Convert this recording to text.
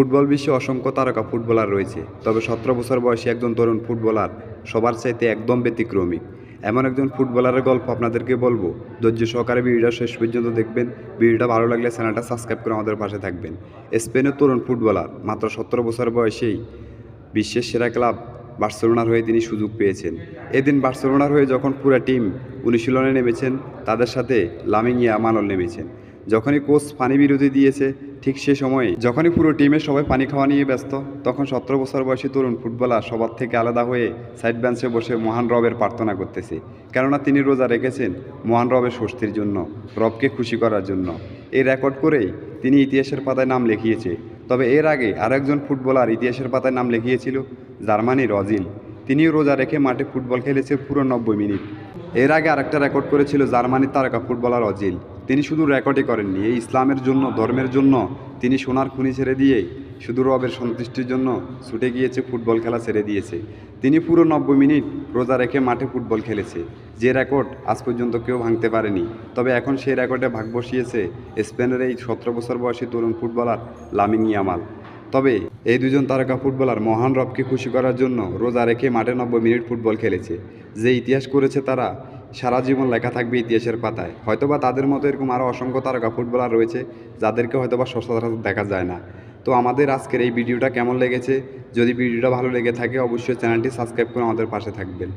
Football বিশ্বে অসংখ্য তারকা ফুটবলার রয়েছে, তবে সতেরো বছর বয়সী একজন তরুণ ফুটবলার সবার চাইতে একদম ব্যতিক্রমী। এমন একজন ফুটবলারের গল্প আপনাদেরকে বলব, ধৈর্য সহকারে ভিডিওটা শেষ পর্যন্ত দেখবেন, ভিডিওটা ভালো লাগলে চ্যানেলটা সাবস্ক্রাইব করে আমাদের পাশে থাকবেন। স্পেনের তরুণ ফুটবলার, মাত্র সতেরো বছর বয়সেই বিশ্বের সেরা ক্লাব বার্সেলোনার হয়ে তিনি সুযোগ পেয়েছেন। এদিন বার্সেলোনার হয়ে যখন পুরো টিম অনুশীলনে নেমেছেন, তাদের সাথে লামিং ইয়ামালও নেমেছেন। যখনই কোচ পানি বিরতি দিয়েছে ঠিক সে সময়ে যখনই পুরো টিমের সবাই পানি খাওয়া নিয়ে ব্যস্ত, তখন সতেরো বছর বয়সী তরুণ ফুটবলার সবার থেকে আলাদা হয়ে সাইড বেঞ্চে বসে মহান রবের প্রার্থনা করতেছে। কেননা তিনি রোজা রেখেছেন মহান রবের স্বস্তির জন্য, রবকে খুশি করার জন্য। এই রেকর্ড করেই তিনি ইতিহাসের পাতায় নাম লিখিয়েছে। তবে এর আগে আরেকজন ফুটবলার ইতিহাসের পাতায় নাম লিখিয়েছিল জার্মানির অজিল। তিনিও রোজা রেখে মাঠে ফুটবল খেলেছে পুরো নব্বই মিনিট। এর আগে আরেকটা রেকর্ড করেছিল জার্মানির তারকা ফুটবলার অজিল। তিনি শুধু রেকর্ডই করেননি, এই ইসলামের জন্য, ধর্মের জন্য। তিনি সোনার খুনি ছেড়ে দিয়ে শুধু রবের সন্তুষ্টির জন্য ছুটে গিয়েছে ফুটবল খেলা ছেড়ে দিয়েছে। তিনি পুরো নব্বই মিনিট রোজা রেখে মাঠে ফুটবল খেলেছে। যে রেকর্ড আজ পর্যন্ত কেউ ভাঙতে পারেনি। তবে এখন সেই রেকর্ডে ভাগ বসিয়েছে স্পেনের এই সতেরো বছর বয়সী তরুণ ফুটবলার লামিং ইয়ামাল। তবে এই দুজন তারকা ফুটবলার মহান রবকে খুশি করার জন্য রোজা রেখে মাঠে নব্বই মিনিট ফুটবল খেলেছে। যে ইতিহাস করেছে তারা, সারা জীবন লেখা থাকবে ইতিহাসের পাতায়। হয়তোবা তাদের মতো এরকম আরও অসংখ্য তারকা ফুটবলার রয়েছে, যাদেরকে হয়তোবা সচরাচর দেখা যায় না। তো আমাদের আজকের এই ভিডিওটা কেমন লেগেছে? যদি ভিডিওটা ভালো লেগে থাকে, অবশ্যই চ্যানেলটি সাবস্ক্রাইব করে আমাদের পাশে থাকবেন।